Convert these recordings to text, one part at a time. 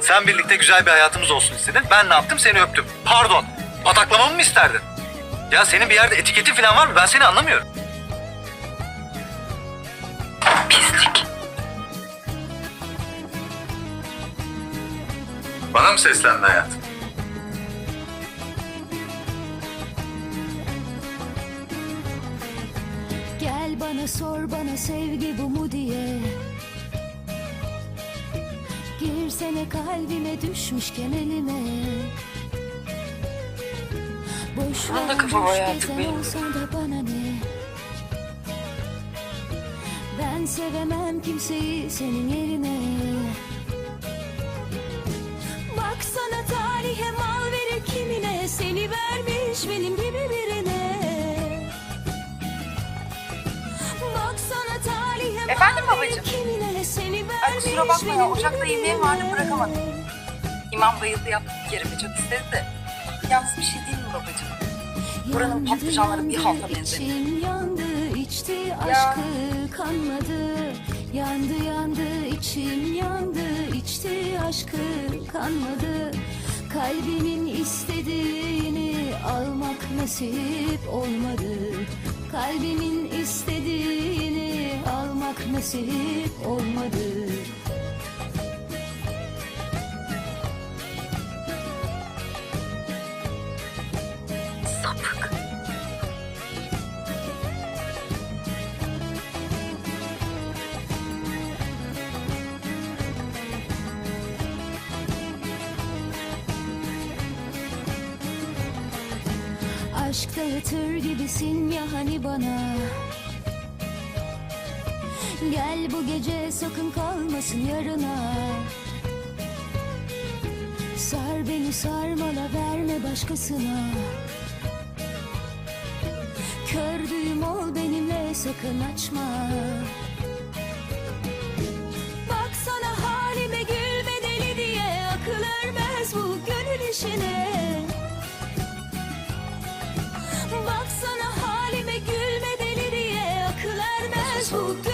Sen birlikte güzel bir hayatımız olsun istedin. Ben ne yaptım? Seni öptüm. Pardon. Pataklamamı mı isterdin? Ya senin bir yerde etiketi falan var mı? Ben seni anlamıyorum. Pislik. Bana mı seslendi hayatım? Gel bana sor bana sevgi bu mu diye Girsene kalbime düşmüşken elime Boş Bunun da ver, kafa boş var artık benim. da bana ne? Ben sevemem kimseyi senin yerine. Baksana talihe mal verir kimine? Seni vermiş benim gibi birine. Baksana talihe Efendim babacığım? kimine? Seni Ay, kusura bakma ya, ocakta yemeğim vardı, bırakamadım. İmam bayıldı yaptı yerime çok istedi de. Yalnız bir şey değil mi babacığım? Buranın patlıcanları bir halta benzemiyor. yandı, içti aşkı kanmadı. Yandı yandı, içim yandı, içti aşkı kanmadı. Kalbinin istediğini almak nasip olmadı. Kalbimin istediğini almak nasip olmadı. Sapık. Aşk dağıtır gibisin ya hani bana Gel bu gece sakın kalmasın yarına. Sar beni sarmala verme başkasına. Kördüğüm ol benimle sakın açma. Baksana halime gülme deli diye Akıl ermez bu gönül işine. Baksana halime gülme deli diye Akıl ermez bu gönül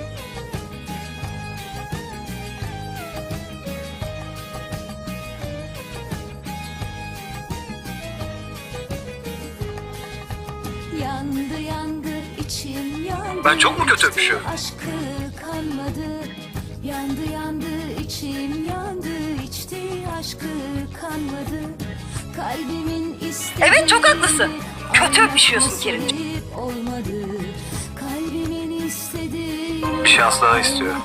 Yandı yandı içim yandı Ben çok mu kötü öpüşüyorum? Aşkı kanmadı Yandı yandı içim yandı içti aşkı kanmadı Kalbimin istediğini Evet, çok haklısın. Kötü öpüşüyorsun nasip Kerimciğim. olmadı Kalbimin istediğini Bir şans daha istiyorum.